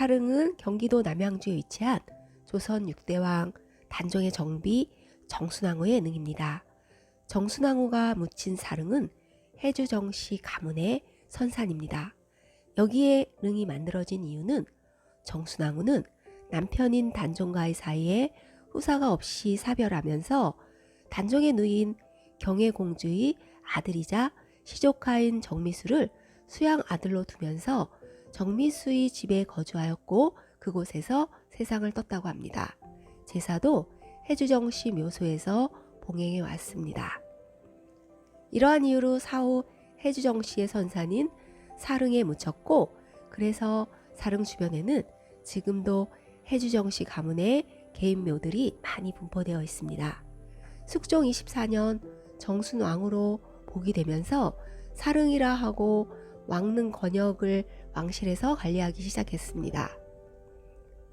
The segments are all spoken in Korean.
사릉은 경기도 남양주에 위치한 조선 6대왕 단종의 정비 정순왕후의 능입니다. 정순왕후가 묻힌 사릉은 해주정씨 가문의 선산입니다. 여기에 능이 만들어진 이유는 정순왕후는 남편인 단종과의 사이에 후사가 없이 사별하면서 단종의 누이인 경혜공주의 아들이자 시조카인 정미수를 수양 아들로 두면서 정미수의 집에 거주하였고 그곳에서 세상을 떴다고 합니다. 제사도 해주정씨 묘소에서 봉행해 왔습니다. 이러한 이유로 사후 해주정씨의 선산인 사릉에 묻혔고 그래서 사릉 주변에는 지금도 해주정씨 가문의 개인 묘들이 많이 분포되어 있습니다. 숙종 24년 정순왕후로 복이 되면서 사릉이라 하고 왕릉 권역을 왕실에서 관리하기 시작했습니다.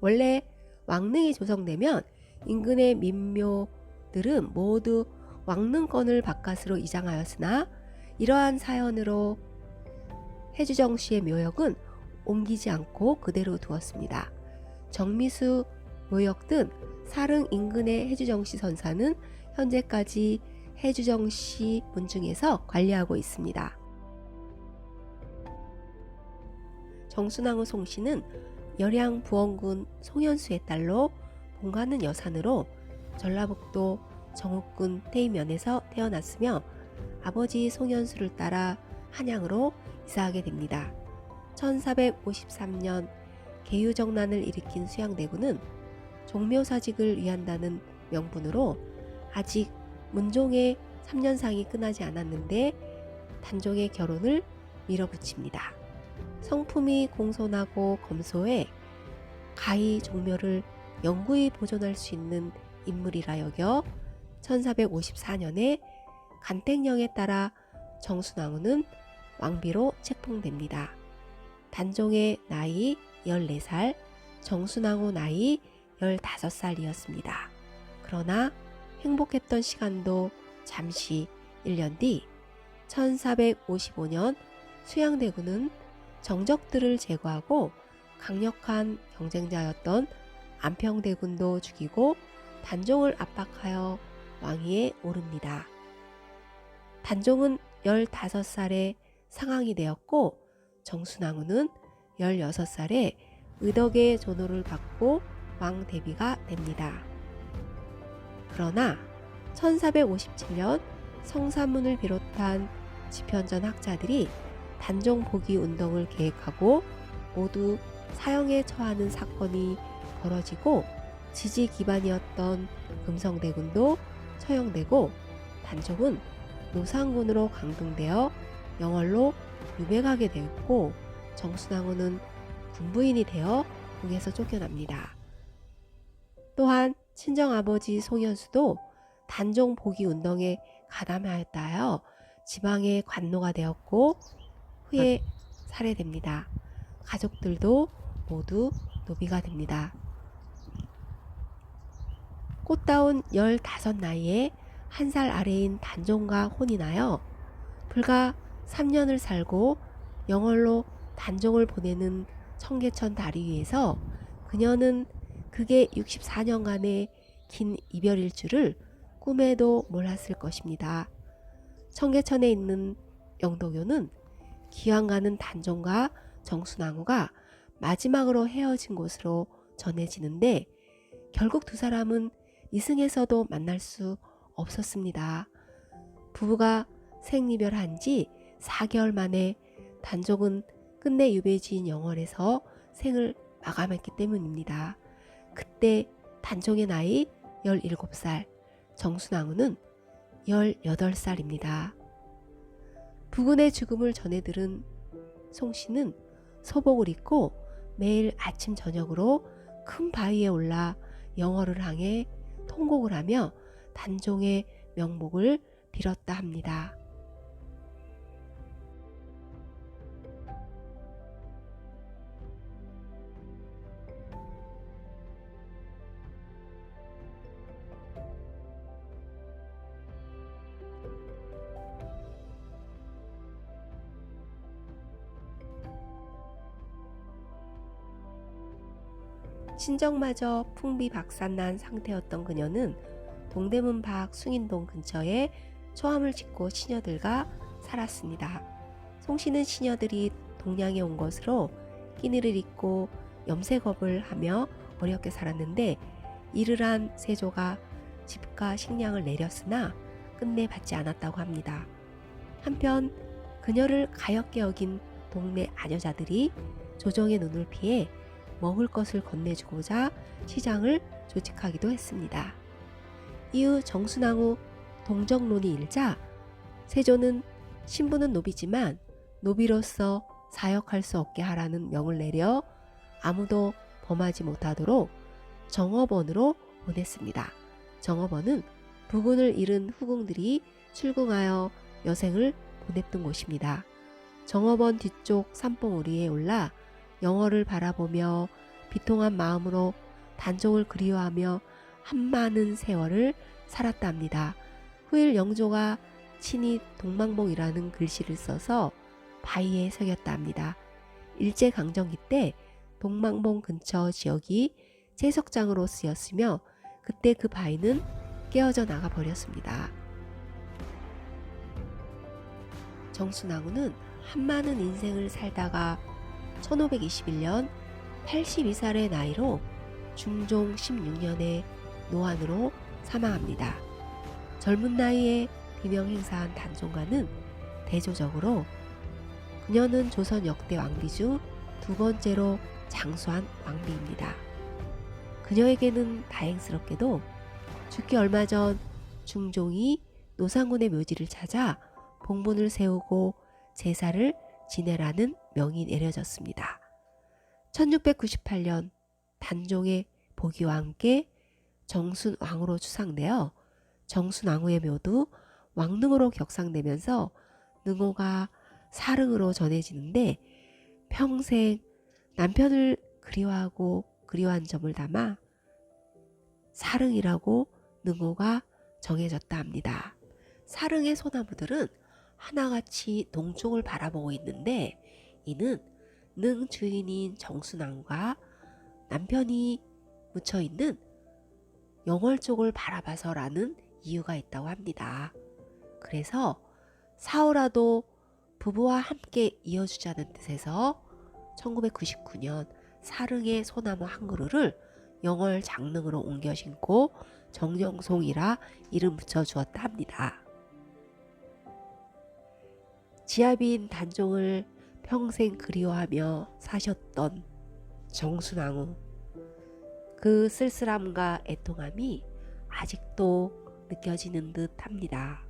원래 왕릉이 조성되면 인근의 민묘들은 모두 왕릉권을 바깥으로 이장하였으나 이러한 사연으로 해주정 씨의 묘역은 옮기지 않고 그대로 두었습니다. 정미수 묘역 등 사릉 인근의 해주정 씨 선사는 현재까지 해주정 씨 문중에서 관리하고 있습니다. 정순왕후 송씨는 열양 부원군 송현수의 딸로 본가는 여산으로 전라북도 정읍군 태이면에서 태어났으며 아버지 송현수를 따라 한양으로 이사하게 됩니다. 1453년 개유정난을 일으킨 수양대군은 종묘사직을 위한다는 명분으로 아직 문종의 3년상이 끝나지 않았는데 단종의 결혼을 밀어붙입니다. 성품이 공손하고 검소해 가히 종묘를 영구히 보존할 수 있는 인물이라 여겨 1454년에 간택령에 따라 정순왕후는 왕비로 책봉됩니다. 단종의 나이 14살, 정순왕후 나이 15살이었습니다. 그러나 행복했던 시간도 잠시 1년 뒤 1455년 수양대군은 정적들을 제거하고 강력한 경쟁자였던 안평대군도 죽이고 단종을 압박하여 왕위에 오릅니다. 단종은 15살에 상황이 되었고 정순왕후는 16살에 의덕의 존호를 받고 왕 대비가 됩니다. 그러나 1457년 성사문을 비롯한 지편전 학자들이 단종 복위 운동을 계획하고 모두 사형에 처하는 사건이 벌어지고 지지 기반이었던 금성대군도 처형되고 단종은 노상군으로 강등되어 영월로 유배가게 되었고 정순왕후는 군부인이 되어 궁에서 쫓겨납니다. 또한 친정아버지 송현수도 단종 복위 운동에 가담하였다 하여 지방의 관노가 되었고 후에 살해됩니다. 가족들도 모두 노비가 됩니다. 꽃다운 15 나이에 한 살 아래인 단종과 혼이 나여 불과 3년을 살고 영월로 단종을 보내는 청계천 다리 위에서 그녀는 그게 64년간의 긴 이별일 줄을 꿈에도 몰랐을 것입니다. 청계천에 있는 영도교는 기왕 가는 단종과 정순왕후가 마지막으로 헤어진 곳으로 전해지는데 결국 두 사람은 이승에서도 만날 수 없었습니다. 부부가 생이별한 지 4개월 만에 단종은 끝내 유배지인 영월에서 생을 마감했기 때문입니다. 그때 단종의 나이 17살, 정순왕후는 18살입니다. 부군의 죽음을 전해 들은 송 씨는 소복을 입고 매일 아침 저녁으로 큰 바위에 올라 영어를 향해 통곡을 하며 단종의 명복을 빌었다 합니다. 친정마저 풍비박산난 상태였던 그녀는 동대문 밖 숭인동 근처에 초함을 짓고 시녀들과 살았습니다. 송 씨는 시녀들이 동양에 온 것으로 끼니를 입고 염색업을 하며 어렵게 살았는데 이를 한 세조가 집과 식량을 내렸으나 끝내 받지 않았다고 합니다. 한편 그녀를 가엾게 여긴 동네 아녀자들이 조정의 눈을 피해 먹을 것을 건네주고자 시장을 조직하기도 했습니다. 이후 정순왕후 동정론이 일자 세조는 신부는 노비지만 노비로서 사역할 수 없게 하라는 명을 내려 아무도 범하지 못하도록 정업원으로 보냈습니다. 정업원은 부군을 잃은 후궁들이 출궁하여 여생을 보냈던 곳입니다. 정업원 뒤쪽 산봉우리에 올라 영어를 바라보며 비통한 마음으로 단종을 그리워하며 한 많은 세월을 살았답니다. 후일 영조가 친히 동망봉이라는 글씨를 써서 바위에 새겼다 합니다. 일제강점기 때 동망봉 근처 지역이 채석장으로 쓰였으며 그때 그 바위는 깨어져 나가 버렸습니다. 정순왕후는 한 많은 인생을 살다가 1521년 82살의 나이로 중종 16년에 노안으로 사망합니다. 젊은 나이에 비명 행사한 단종가는 대조적으로 그녀는 조선 역대 왕비 중 두 번째로 장수한 왕비입니다. 그녀에게는 다행스럽게도 죽기 얼마 전 중종이 노상군의 묘지를 찾아 봉분을 세우고 제사를 지내라는 명이 내려졌습니다. 1698년 단종의 보기와 함께 정순왕후로 추상되어 정순왕후의 묘도 왕릉으로 격상되면서 능호가 사릉으로 전해지는데 평생 남편을 그리워하고 그리워한 점을 담아 사릉이라고 능호가 정해졌다 합니다. 사릉의 소나무들은 하나같이 동쪽을 바라보고 있는데 이는 능 주인인 정순왕과 남편이 묻혀 있는 영월 쪽을 바라봐서라는 이유가 있다고 합니다. 그래서 사오라도 부부와 함께 이어주자는 뜻에서 1999년 사릉의 소나무 한 그루를 영월 장릉으로 옮겨 신고 정영송이라 이름 붙여 주었다 합니다. 지아비인 단종을 평생 그리워하며 사셨던 정순왕후 그 쓸쓸함과 애통함이 아직도 느껴지는 듯 합니다.